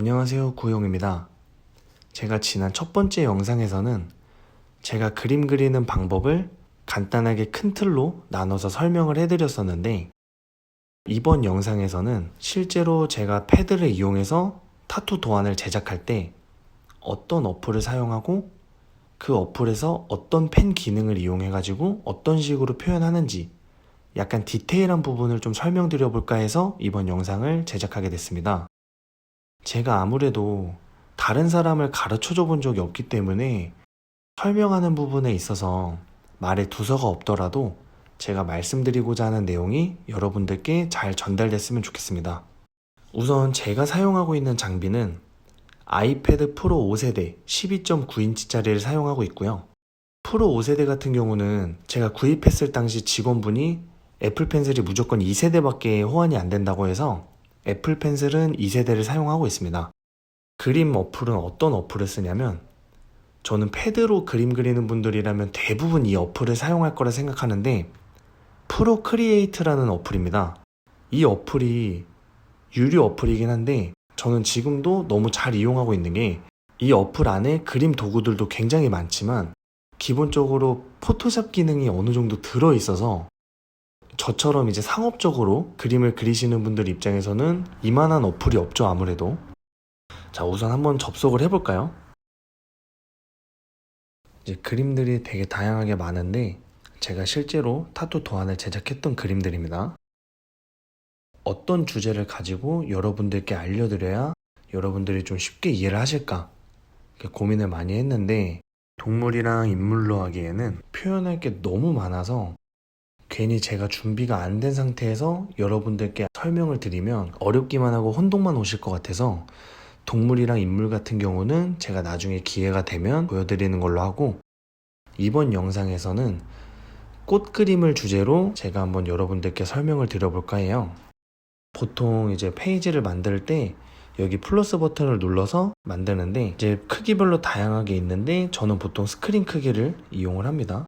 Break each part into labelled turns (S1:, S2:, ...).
S1: 안녕하세요 구용입니다. 제가 지난 첫 번째 영상에서는 제가 그림 그리는 방법을 간단하게 큰 틀로 나눠서 설명을 해드렸었는데 이번 영상에서는 실제로 제가 패드를 이용해서 타투 도안을 제작할 때 어떤 어플을 사용하고 그 어플에서 어떤 펜 기능을 이용해가지고 어떤 식으로 표현하는지 약간 디테일한 부분을 좀 설명드려 볼까 해서 이번 영상을 제작하게 됐습니다. 제가 아무래도 다른 사람을 가르쳐 줘본 적이 없기 때문에 설명하는 부분에 있어서 말에 두서가 없더라도 제가 말씀드리고자 하는 내용이 여러분들께 잘 전달됐으면 좋겠습니다. 우선 제가 사용하고 있는 장비는 아이패드 프로 5세대 12.9인치짜리를 사용하고 있고요. 프로 5세대 같은 경우는 제가 구입했을 당시 직원분이 애플 펜슬이 무조건 2세대밖에 호환이 안 된다고 해서 애플 펜슬은 2세대를 사용하고 있습니다. 그림 어플은 어떤 어플을 쓰냐면 저는 패드로 그림 그리는 분들이라면 대부분 이 어플을 사용할 거라 생각하는데 프로 크리에이트라는 어플입니다. 이 어플이 유료 어플이긴 한데 저는 지금도 너무 잘 이용하고 있는 게 이 어플 안에 그림 도구들도 굉장히 많지만 기본적으로 포토샵 기능이 어느 정도 들어 있어서 저처럼 이제 상업적으로 그림을 그리시는 분들 입장에서는 이만한 어플이 없죠, 아무래도. 자, 우선 한번 접속을 해볼까요? 이제 그림들이 되게 다양하게 많은데, 제가 실제로 타투 도안을 제작했던 그림들입니다. 어떤 주제를 가지고 여러분들께 알려드려야 여러분들이 좀 쉽게 이해를 하실까? 고민을 많이 했는데, 동물이랑 인물로 하기에는 표현할 게 너무 많아서 괜히 제가 준비가 안 된 상태에서 여러분들께 설명을 드리면 어렵기만 하고 혼동만 오실 것 같아서 동물이랑 인물 같은 경우는 제가 나중에 기회가 되면 보여드리는 걸로 하고 이번 영상에서는 꽃 그림을 주제로 제가 한번 여러분들께 설명을 드려볼까 해요. 보통 이제 페이지를 만들 때 여기 플러스 버튼을 눌러서 만드는데 이제 크기별로 다양하게 있는데 저는 보통 스크린 크기를 이용을 합니다.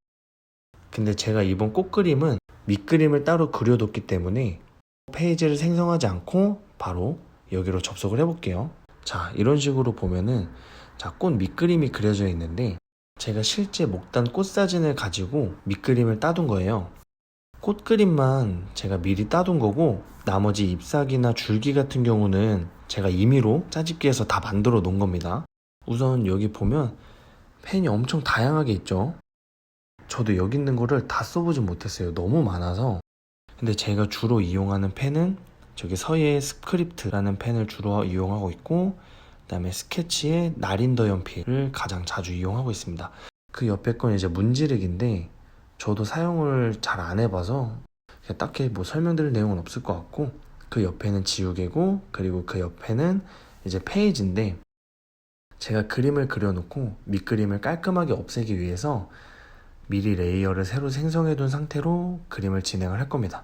S1: 근데 제가 이번 꽃 그림은 밑그림을 따로 그려뒀기 때문에 페이지를 생성하지 않고 바로 여기로 접속을 해볼게요. 자, 이런 식으로 보면은 자, 꽃 밑그림이 그려져 있는데 제가 실제 목단 꽃 사진을 가지고 밑그림을 따둔 거예요. 꽃 그림만 제가 미리 따둔 거고 나머지 잎사귀나 줄기 같은 경우는 제가 임의로 짜집기해서 다 만들어 놓은 겁니다. 우선 여기 보면 펜이 엄청 다양하게 있죠. 저도 여기 있는 거를 다 써보지 못했어요. 너무 많아서. 근데 제가 주로 이용하는 펜은 저기 서예 스크립트라는 펜을 주로 이용하고 있고, 그 다음에 스케치의 나린더 연필을 가장 자주 이용하고 있습니다. 그 옆에 건 이제 문지르기인데, 저도 사용을 잘 안 해봐서 딱히 뭐 설명드릴 내용은 없을 것 같고, 그 옆에는 지우개고, 그리고 그 옆에는 이제 페이지인데, 제가 그림을 그려놓고 밑그림을 깔끔하게 없애기 위해서 미리 레이어를 새로 생성해 둔 상태로 그림을 진행을 할 겁니다.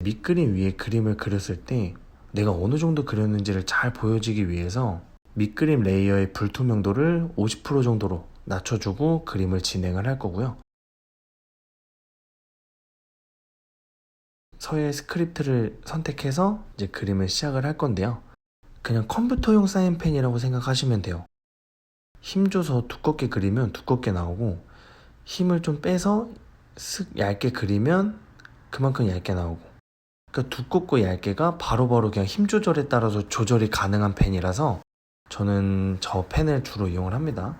S1: 밑그림 위에 그림을 그렸을 때 내가 어느 정도 그렸는지를 잘 보여지기 위해서 밑그림 레이어의 불투명도를 50% 정도로 낮춰주고 그림을 진행을 할 거고요. 서예 스크립트를 선택해서 이제 그림을 시작을 할 건데요. 그냥 컴퓨터용 사인펜이라고 생각하시면 돼요. 힘줘서 두껍게 그리면 두껍게 나오고 힘을 좀 빼서 슥 얇게 그리면 그만큼 얇게 나오고. 그러니까 두껍고 얇게가 바로바로 그냥 힘 조절에 따라서 조절이 가능한 펜이라서 저는 저 펜을 주로 이용을 합니다.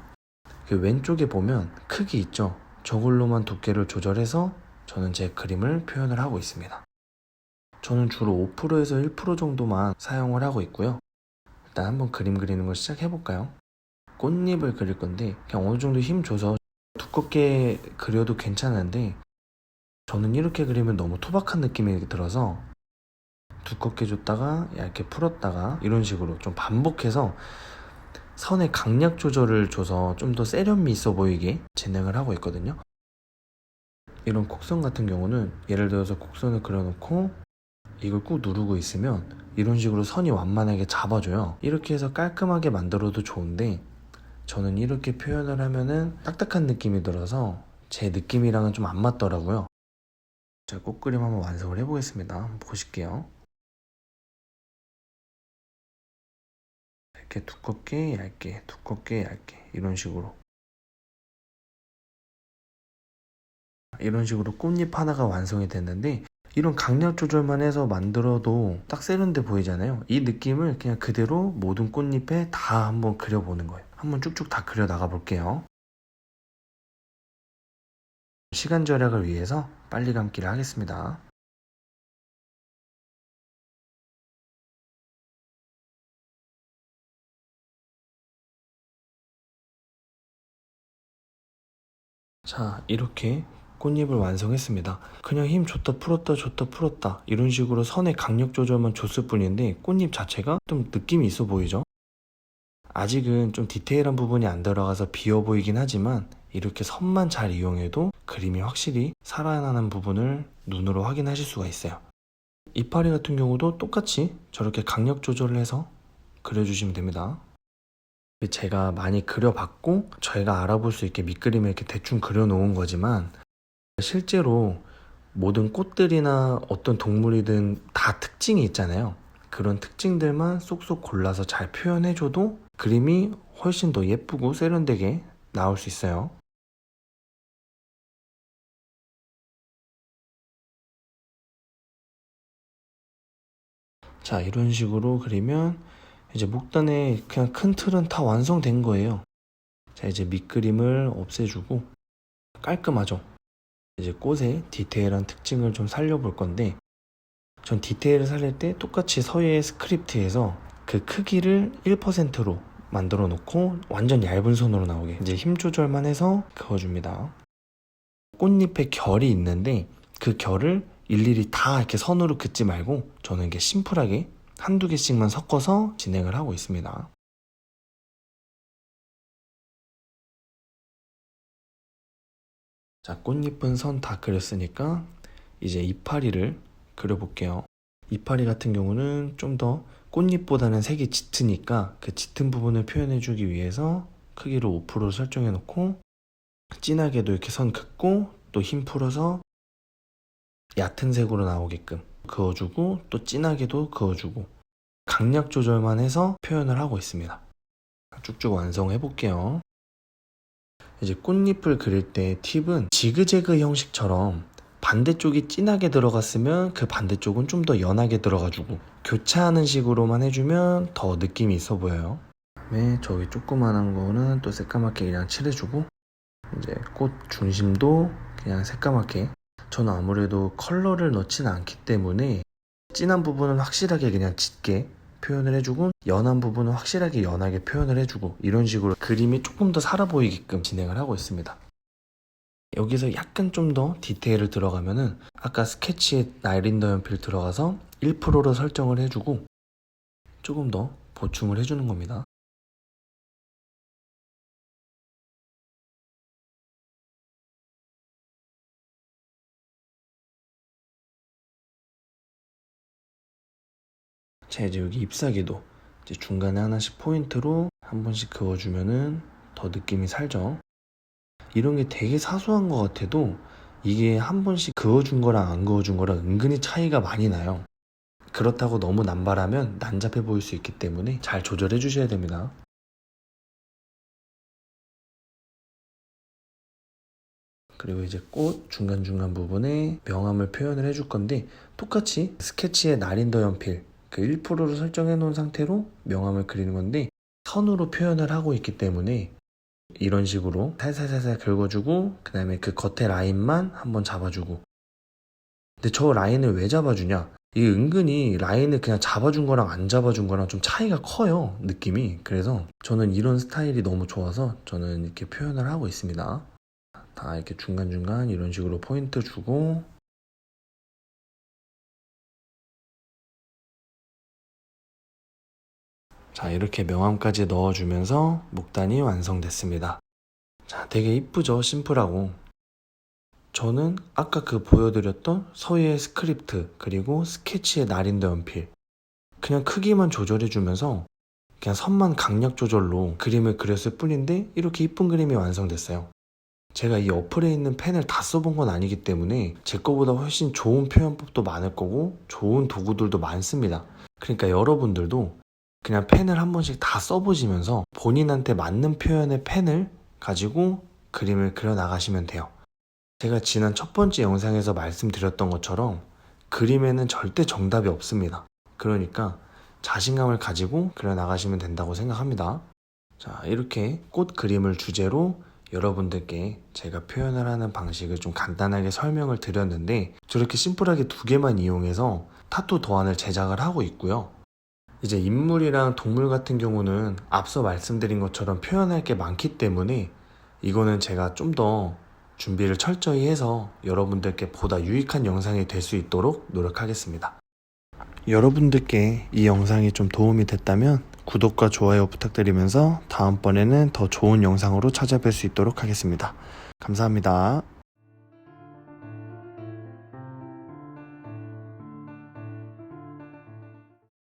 S1: 그 왼쪽에 보면 크기 있죠? 저걸로만 두께를 조절해서 저는 제 그림을 표현을 하고 있습니다. 저는 주로 5%에서 1% 정도만 사용을 하고 있고요. 일단 한번 그림 그리는 걸 시작해 볼까요? 꽃잎을 그릴 건데 그냥 어느 정도 힘 줘서 두껍게 그려도 괜찮은데 저는 이렇게 그리면 너무 투박한 느낌이 들어서 두껍게 줬다가 얇게 풀었다가 이런 식으로 좀 반복해서 선의 강약 조절을 줘서 좀 더 세련미 있어 보이게 진행을 하고 있거든요. 이런 곡선 같은 경우는 예를 들어서 곡선을 그려놓고 이걸 꾹 누르고 있으면 이런 식으로 선이 완만하게 잡아줘요. 이렇게 해서 깔끔하게 만들어도 좋은데 저는 이렇게 표현을 하면은 딱딱한 느낌이 들어서 제 느낌이랑은 좀 안 맞더라고요. 자, 꽃그림 한번 완성을 해보겠습니다. 한번 보실게요. 이렇게 두껍게 얇게 두껍게 얇게 이런 식으로 이런 식으로 꽃잎 하나가 완성이 됐는데 이런 강약 조절만 해서 만들어도 딱 세련돼 보이잖아요. 이 느낌을 그냥 그대로 모든 꽃잎에 다 한번 그려보는 거예요. 한번 쭉쭉 다 그려 나가 볼게요. 시간 절약을 위해서 빨리 감기를 하겠습니다. 자, 이렇게 꽃잎을 완성했습니다. 그냥 힘 줬다 풀었다 줬다 풀었다 이런 식으로 선의 강력 조절만 줬을 뿐인데 꽃잎 자체가 좀 느낌이 있어 보이죠? 아직은 좀 디테일한 부분이 안 들어가서 비어 보이긴 하지만 이렇게 선만 잘 이용해도 그림이 확실히 살아나는 부분을 눈으로 확인하실 수가 있어요. 이파리 같은 경우도 똑같이 저렇게 강력 조절을 해서 그려주시면 됩니다. 제가 많이 그려봤고 저희가 알아볼 수 있게 밑그림을 이렇게 대충 그려놓은 거지만 실제로 모든 꽃들이나 어떤 동물이든 다 특징이 있잖아요. 그런 특징들만 쏙쏙 골라서 잘 표현해줘도 그림이 훨씬 더 예쁘고 세련되게 나올 수 있어요. 자, 이런 식으로 그리면 이제 목단의 그냥 큰 틀은 다 완성된 거예요. 자, 이제 밑그림을 없애주고 깔끔하죠? 이제 꽃의 디테일한 특징을 좀 살려볼 건데 전 디테일을 살릴 때 똑같이 서예의 스크립트에서 그 크기를 1%로 만들어 놓고 완전 얇은 선으로 나오게 이제 힘 조절만 해서 그어줍니다. 꽃잎에 결이 있는데 그 결을 일일이 다 이렇게 선으로 긋지 말고 저는 이게 심플하게 한두 개씩만 섞어서 진행을 하고 있습니다. 자, 꽃잎은 선 다 그렸으니까 이제 이파리를 그려볼게요. 이파리 같은 경우는 좀 더 꽃잎보다는 색이 짙으니까 그 짙은 부분을 표현해주기 위해서 크기를 5% 설정해 놓고 진하게도 이렇게 선 긋고 또 힘 풀어서 얕은 색으로 나오게끔 그어주고 또 진하게도 그어주고 강약 조절만 해서 표현을 하고 있습니다. 쭉쭉 완성해 볼게요. 이제 꽃잎을 그릴 때 팁은 지그재그 형식처럼 반대쪽이 진하게 들어갔으면 그 반대쪽은 좀 더 연하게 들어가주고 교차하는 식으로만 해주면 더 느낌이 있어 보여요. 그다음에 저기 조그만한 거는 또 새까맣게 그냥 칠해주고 이제 꽃 중심도 그냥 새까맣게 저는 아무래도 컬러를 넣지는 않기 때문에 진한 부분은 확실하게 그냥 짙게 표현을 해주고 연한 부분은 확실하게 연하게 표현을 해주고 이런 식으로 그림이 조금 더 살아 보이게끔 진행을 하고 있습니다. 여기서 약간 좀 더 디테일을 들어가면은 아까 스케치에 나일린더 연필 들어가서 1%로 설정을 해주고 조금 더 보충을 해주는 겁니다. 자 이제 여기 잎사귀도 이제 중간에 하나씩 포인트로 한 번씩 그어주면은 더 느낌이 살죠. 이런 게 되게 사소한 것 같아도 이게 한 번씩 그어준 거랑 안 그어준 거랑 은근히 차이가 많이 나요. 그렇다고 너무 남발하면 난잡해 보일 수 있기 때문에 잘 조절해 주셔야 됩니다. 그리고 이제 꽃 중간중간 부분에 명암을 표현을 해줄 건데 똑같이 스케치에 나린더 연필 그 1%로 설정해 놓은 상태로 명암을 그리는 건데 선으로 표현을 하고 있기 때문에 이런 식으로 살살살살 긁어주고 그 다음에 그 겉에 라인만 한번 잡아주고. 근데 저 라인을 왜 잡아주냐? 이게 은근히 라인을 그냥 잡아준 거랑 안 잡아준 거랑 좀 차이가 커요 느낌이. 그래서 저는 이런 스타일이 너무 좋아서 저는 이렇게 표현을 하고 있습니다. 다 이렇게 중간중간 이런 식으로 포인트 주고 자 이렇게 명암까지 넣어주면서 목단이 완성됐습니다. 자 되게 이쁘죠 심플하고. 저는 아까 그 보여드렸던 서예의 스크립트 그리고 스케치의 나린더 연필. 그냥 크기만 조절해주면서 그냥 선만 강약 조절로 그림을 그렸을 뿐인데 이렇게 이쁜 그림이 완성됐어요. 제가 이 어플에 있는 펜을 다 써본 건 아니기 때문에 제 거보다 훨씬 좋은 표현법도 많을 거고 좋은 도구들도 많습니다. 그러니까 여러분들도 그냥 펜을 한 번씩 다 써보시면서 본인한테 맞는 표현의 펜을 가지고 그림을 그려 나가시면 돼요. 제가 지난 첫 번째 영상에서 말씀드렸던 것처럼 그림에는 절대 정답이 없습니다. 그러니까 자신감을 가지고 그려 나가시면 된다고 생각합니다. 자, 이렇게 꽃 그림을 주제로 여러분들께 제가 표현을 하는 방식을 좀 간단하게 설명을 드렸는데 저렇게 심플하게 두 개만 이용해서 타투 도안을 제작을 하고 있고요. 이제 인물이랑 동물 같은 경우는 앞서 말씀드린 것처럼 표현할 게 많기 때문에 이거는 제가 좀 더 준비를 철저히 해서 여러분들께 보다 유익한 영상이 될 수 있도록 노력하겠습니다. 여러분들께 이 영상이 좀 도움이 됐다면 구독과 좋아요 부탁드리면서 다음번에는 더 좋은 영상으로 찾아뵐 수 있도록 하겠습니다. 감사합니다.